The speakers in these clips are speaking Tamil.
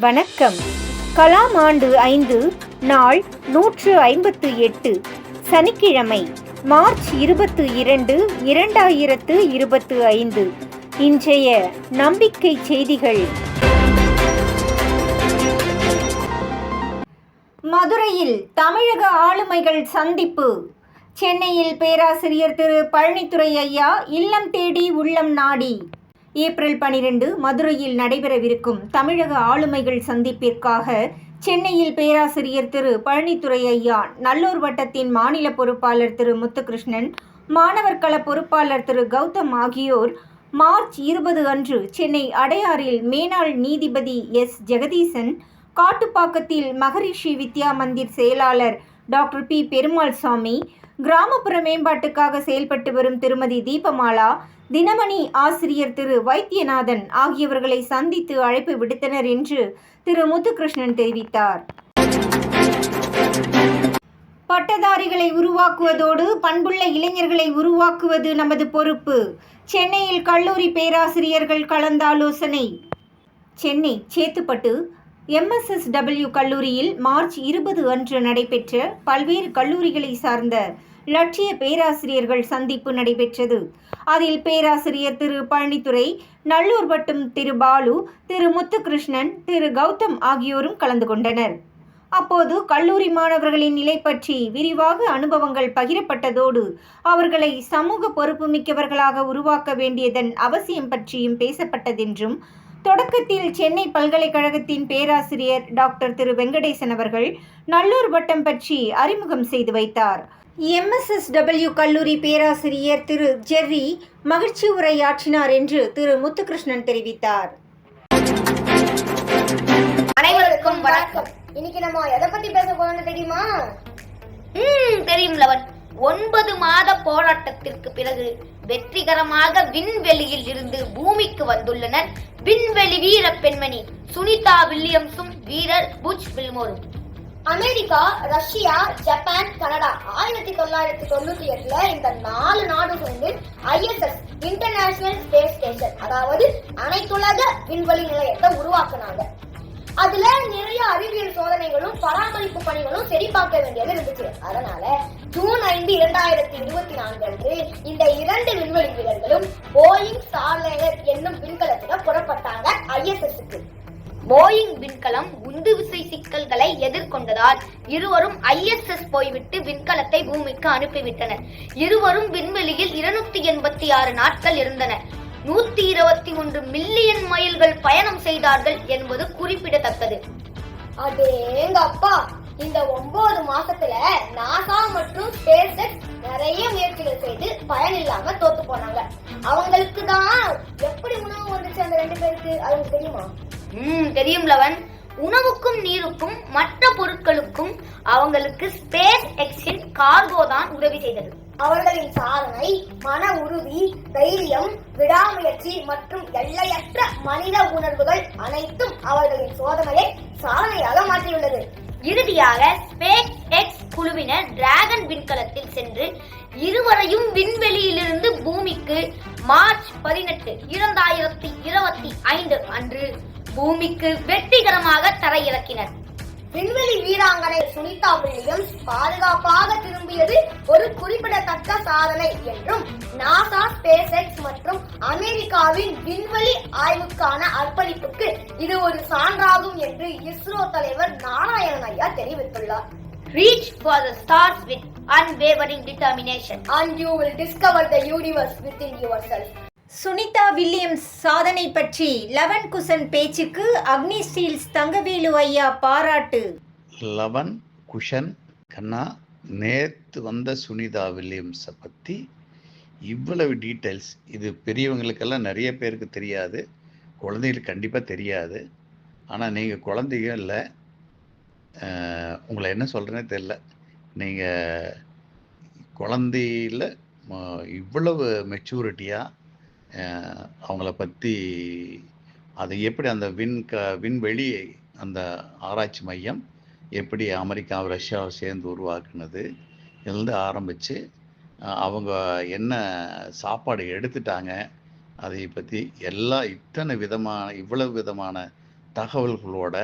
வணக்கம். கலாம் ஆண்டு ஐந்து நாள் நூற்று ஐம்பத்து எட்டு சனிக்கிழமை மார்ச் இருபத்து இரண்டு இரண்டாயிரத்து இருபத்து ஐந்து. இன்றைய நம்பிக்கை செய்திகள். மதுரையில் தமிழக ஆளுமைகள் சந்திப்பு. சென்னையில் பேராசிரியர் திரு பழனித்துறை ஐயா இல்லம் தேடி உள்ளம் நாடி. ஏப்ரல் பனிரெண்டு மதுரையில் நடைபெறவிருக்கும் தமிழக ஆளுமைகள் சந்திப்பிற்காக சென்னையில் பேராசிரியர் திரு பழனித்துறை ஐயா நல்லூர் வட்டத்தின் மாநில பொறுப்பாளர் திரு முத்துகிருஷ்ணன் மாணவர் கள பொறுப்பாளர் திரு கௌதம் ஆகியோர் மார்ச் இருபது அன்று சென்னை அடையாறில் மேனாள் நீதிபதி எஸ். ஜெகதீசன் காட்டுப்பாக்கத்தில் மகரிஷி வித்யா மந்திர் செயலாளர் டாக்டர் பி. பெருமாள் சாமி கிராமப்புற மேம்பாட்டுக்காக செயல்பட்டு வரும் திருமதி தீபமாலா தினமணி ஆசிரியர் திரு வைத்தியநாதன் ஆகியவர்களை சந்தித்து அழைப்பு விடுத்தனர் என்று திரு முத்துகிருஷ்ணன் தெரிவித்தார். பட்டதாரிகளை உருவாக்குவதோடு பண்புள்ள இளைஞர்களை உருவாக்குவது நமது பொறுப்பு. சென்னையில் கல்லூரி பேராசிரியர்கள் கலந்தாலோசனை. சென்னை சேத்துப்பட்டு எம்எஸ்எஸ்டபிள்யூ கல்லூரியில் மார்ச் இருபது அன்று நடைபெற்ற பல்வேறு கல்லூரிகளை சார்ந்த லட்சிய பேராசிரியர்கள் சந்திப்பு நடைபெற்றது. அதில் பேராசிரியர் திரு. பழனித்துறை நல்லூர் வட்டம் திரு. பாலு திரு. முத்துகிருஷ்ணன் திரு. கௌதம் ஆகியோரும் கலந்து கொண்டனர். அப்போது கல்லூரி மாணவர்களின் நிலை பற்றி விரிவாக அனுபவங்கள் பகிரப்பட்டதோடு அவர்களை சமூக பொறுப்புமிக்கவர்களாக உருவாக்க வேண்டியதன் அவசியம் பற்றியும் பேசப்பட்டதென்றும் தொடக்கத்தில் சென்னை பல்கலைக்கழகத்தின் பேராசிரியர் டாக்டர் திரு. வெங்கடேசன் அவர்கள் நல்லூர் வட்டம் பற்றி அறிமுகம் செய்து வைத்தார். எம்எஸ்எஸ்டபிள்யூ கல்லூரி பேராசிரியர் திரு ஜெர்ரி மகிழ்ச்சி உரையாற்றினார் என்று திரு முத்துகிருஷ்ணன் தெரிவித்தார். அனைவருக்கும் வணக்கம். இன்னைக்கு நம்ம எதை பத்தி பேச போறோம்னு தெரியுமா? ம் தெரியும் லவன். ஒன்பது மாத போராட்டத்திற்கு பிறகு வெற்றிகரமாக விண்வெளியில் இருந்து பூமிக்கு வந்துள்ளனர் விண்வெளி வீர பெண்மணி சுனிதா வில்லியம்ஸும் வீரர் புஜ் வில்மோரும். அமெரிக்கா ரஷ்யா ஜப்பான் கனடா ஆயிரத்தி தொள்ளாயிரத்தி தொண்ணூத்தி எட்டுல இந்த நாலு நாடு வந்து ஐஎஸ்எஸ் இன்டர்நேஷனல் ஸ்பேஸ் ஸ்டேஷன் அதாவது அனைத்துலக விண்வெளி நிலையத்தை உருவாக்குனாங்க. அதுல நிறைய அறிவியல் சோதனைகளும் பராமரிப்பு பணிகளும் சரி பார்க்க வேண்டியது இருந்துச்சு. அதனால ஜூன் ஐந்து இரண்டாயிரத்தி இருபத்தி நான்கு அன்று இந்த இரண்டு விண்வெளி வீரர்களும் போயிங் ஸ்டார்லைனர் என்னும் விண்கலத்துல புறப்பட்டாங்க ஐஎஸ்எஸ்க்கு போயிங் விண்கலம் உந்து விசை சிக்கல்களை எதிர்கொண்டதால் இருவரும் ஐஎஸ்எஸ் போய்விட்டு விண்கலத்தை பூமிக்கு அனுப்பிவிட்டனர். இருவரும் விண்வெளியில் இருநூத்தி எண்பத்தி ஆறு நாட்கள் இருந்தனர் நூத்தி இருபத்தி ஒன்று மில்லியன் மைல்கள் பயணம் செய்தார்கள் என்பது குறிப்பிடத்தக்கது. அடேங்க அப்பா இந்த ஒன்பது மாசத்துல நாசா மற்றும் ஸ்பேஸ் நிறைய முயற்சிகள் செய்து பயன் இல்லாம தோத்து போனாங்க. அவங்களுக்கு தான் எப்படி உணவு வந்துச்சு அந்த ரெண்டு பேருக்கு? அது தெரியுமா? ம் தெரியும் லவன். உணவுக்கும் நீருக்கும் மற்ற பொருட்களுக்கும் அவங்களுக்கு ஸ்பேஸ் எக்ஸின் கார்கோ தான் உதவி செய்தது. அவர்களின் சாதனை மன உறுதி தைரியம் விடாமுயற்சி மற்றும் எல்லையற்ற மனித உணர்வுகள் அனைத்தும் அவர்களின் சோதனையை சாதனையாக மாற்றியுள்ளது. இறுதியாக ஸ்பேஸ் எக்ஸ் குழுவினர் டிராகன் விண்கலத்தில் சென்று இருவரையும் விண்வெளியிலிருந்து பூமிக்கு மார்ச் பதினெட்டு இரண்டாயிரத்தி இருபத்தி ஐந்து அன்று பூமிக்கு வெற்றிகரமாக தரையிறக்கினர். விண்வெளி வீராங்கனை சுனிதா வில்லியம்ஸ் பாதுகாப்பாக திரும்பியது ஒரு குறிப்பிடத்தக்க சாதனை என்றும் நாசா ஸ்பேஸ் எக்ஸ் மற்றும் அமெரிக்காவின் விண்வெளி ஆய்வுக்கான அர்ப்பணிப்புக்கு இது ஒரு சான்றாகும் என்று இஸ்ரோ தலைவர் நாராயணன் ஐயா தெரிவித்துள்ளார். Reach for the stars with unwavering determination. And you will discover the universe within yourself. Sunita Williams சாதனை பற்றி லவன் குசன் பேச்சுக்கு அக்னி ஸ்டீல்ஸ் தங்கவேலு ஐயா பாராட்டு. லவன் குஷன் கண்ணா நேற்று வந்த சுனிதா வில்லியம்ஸை பற்றி இவ்வளவு டீட்டெயில்ஸ் இது பெரியவங்களுக்கெல்லாம் நிறைய பேருக்கு தெரியாது குழந்தைகளுக்கு கண்டிப்பாக தெரியாது. ஆனால் நீங்கள் குழந்தைங்க இல்லை. உங்களை என்ன சொல்கிறேனே தெரில நீங்கள் குழந்தையில் இவ்வளவு மெச்சூரிட்டியாக அவங்கள பற்றி அது எப்படி அந்த விண் க விண்வெளி அந்த ஆராய்ச்சி மையம் எப்படி அமெரிக்கா ரஷ்யாவை சேர்ந்து உருவாக்குனது இருந்து ஆரம்பித்து அவங்க என்ன சாப்பாடு எடுத்துட்டாங்க அதை பற்றி எல்லா இத்தனை விதமான இவ்வளவு விதமான தகவல்களோட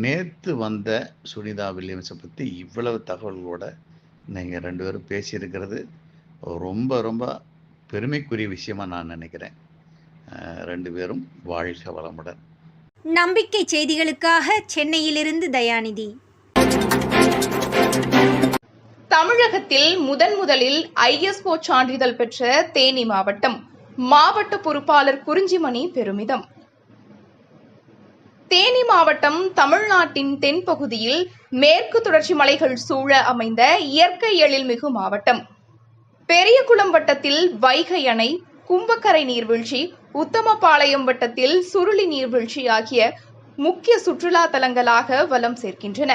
நேற்று வந்த சுனிதா வில்லியம்ஸை பற்றி இவ்வளவு தகவல்களோட நீங்கள் ரெண்டு பேரும் பேசியிருக்கிறது ரொம்ப ரொம்ப பெருமைக்குரிய விஷயமா நான் நினைக்கிறேன். ரெண்டு பேரும் வாழ்க வளமுடன். நம்பிக்கை செய்திகளுக்காக சென்னையிலிருந்து தயாநிதி. தமிழகத்தில் முதன் முதலில் ஐஎஸ்ஓ சான்றிதழ் பெற்ற தேனி மாவட்டம் மாவட்ட பொறுப்பாளர் குறிஞ்சிமணி பெருமிதம். தேனி மாவட்டம் தமிழ்நாட்டின் தென்பகுதியில் மேற்கு தொடர்ச்சி மலைகள் சூழ அமைந்த இயற்கை எழில்மிகு மாவட்டம். பெரியகுளம் வட்டத்தில் வைகை அணை கும்பக்கரை நீர்வீழ்ச்சி உத்தமபாளையம் வட்டத்தில் சுருளி நீர்வீழ்ச்சி ஆகிய முக்கிய சுற்றுலா தலங்களாக வலம் சேர்க்கின்றன.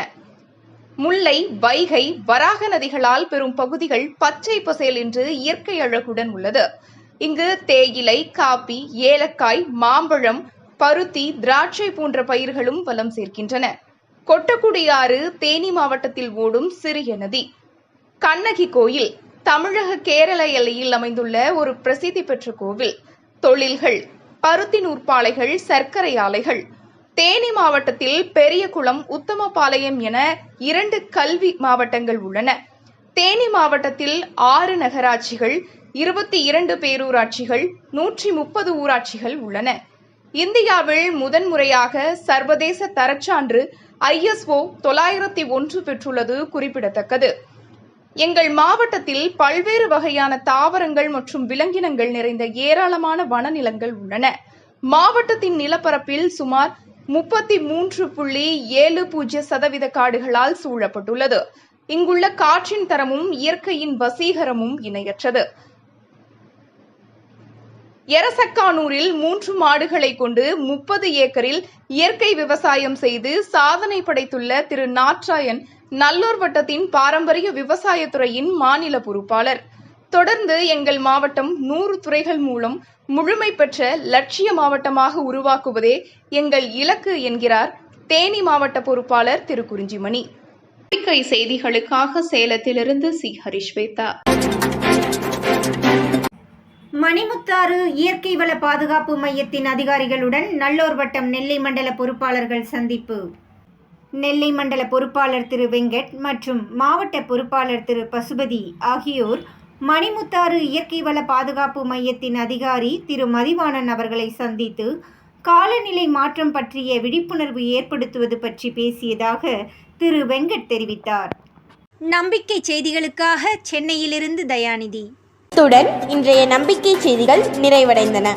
முல்லை வைகை வராக நதிகளால் பெறும் பகுதிகள் பச்சை பசேல் என்று இயற்கை அழகுடன் உள்ளது. இங்கு தேயிலை காப்பி ஏலக்காய் மாம்பழம் பருத்தி திராட்சை போன்ற பயிர்களும் வலம் சேர்க்கின்றன. கொட்டக்குடி ஆறு தேனி மாவட்டத்தில் ஓடும் சிறிய நதி. கண்ணகி கோயில். தமிழக கேரள எல்லையில் அமைந்துள்ள ஒரு பிரசித்தி பெற்ற கோவில். தொழில்கள் பருத்தி நூற்பாலைகள் சர்க்கரை ஆலைகள். தேனி மாவட்டத்தில் பெரியகுளம் உத்தமபாளையம் என இரண்டு கல்வி மாவட்டங்கள் உள்ளன. தேனி மாவட்டத்தில் ஆறு நகராட்சிகள் இருபத்தி இரண்டு பேரூராட்சிகள் நூற்றி முப்பது ஊராட்சிகள் உள்ளன. இந்தியாவில் முதன்முறையாக சர்வதேச தரச்சான்று ஐஎஸ்ஓ தொள்ளாயிரத்தி ஒன்று பெற்றுள்ளது குறிப்பிடத்தக்கது. எங்கள் மாவட்டத்தில் பல்வேறு வகையான தாவரங்கள் மற்றும் விலங்கினங்கள் நிறைந்த ஏராளமான வனநிலங்கள் உள்ளன. மாவட்டத்தின் நிலப்பரப்பில் சுமார் முப்பத்தி மூன்று புள்ளி ஏழு பூஜ்ஜிய சதவீத காடுகளால் சூழப்பட்டுள்ளது. இங்குள்ள காற்றின் தரமும் இயற்கையின் வசீகரமும் இணையற்றது. எரசக்கானூரில் மூன்று மாடுகளை கொண்டு முப்பது ஏக்கரில் இயற்கை விவசாயம் செய்து சாதனை படைத்துள்ள திரு. நாட்ராயன் நல்லூர் வட்டத்தின் பாரம்பரிய விவசாயத்துறையின் மாநில பொறுப்பாளர். தொடர்ந்து எங்கள் மாவட்டம் நூறு துறைகள் மூலம் முழுமை பெற்ற லட்சிய மாவட்டமாக உருவாக்குவதே எங்கள் இலக்கு என்கிறார் தேனி மாவட்ட பொறுப்பாளர் திரு குறிஞ்சிமணி செய்திகளுக்காக சேலத்திலிருந்து சி. ஹரிஷ்வேதா மணிமுத்தாறு இயற்கை வள பாதுகாப்பு மையத்தின் அதிகாரிகளுடன் நல்லோர் வட்டம் நெல்லை மண்டல பொறுப்பாளர்கள் சந்திப்பு. நெல்லை மண்டல பொறுப்பாளர் திரு வெங்கட் மற்றும் மாவட்ட பொறுப்பாளர் திரு பசுபதி ஆகியோர் மணிமுத்தாறு இயற்கை வள பாதுகாப்பு மையத்தின் அதிகாரி திரு மதிவாணன் அவர்களை சந்தித்து காலநிலை மாற்றம் பற்றிய விழிப்புணர்வு ஏற்படுத்துவது பற்றி பேசியதாக திரு வெங்கட் தெரிவித்தார். நம்பிக்கை செய்திகளுக்காக சென்னையிலிருந்து தயாநிதி. இத்துடன் இன்றைய நம்பிக்கை செய்திகள் நிறைவடைந்தன.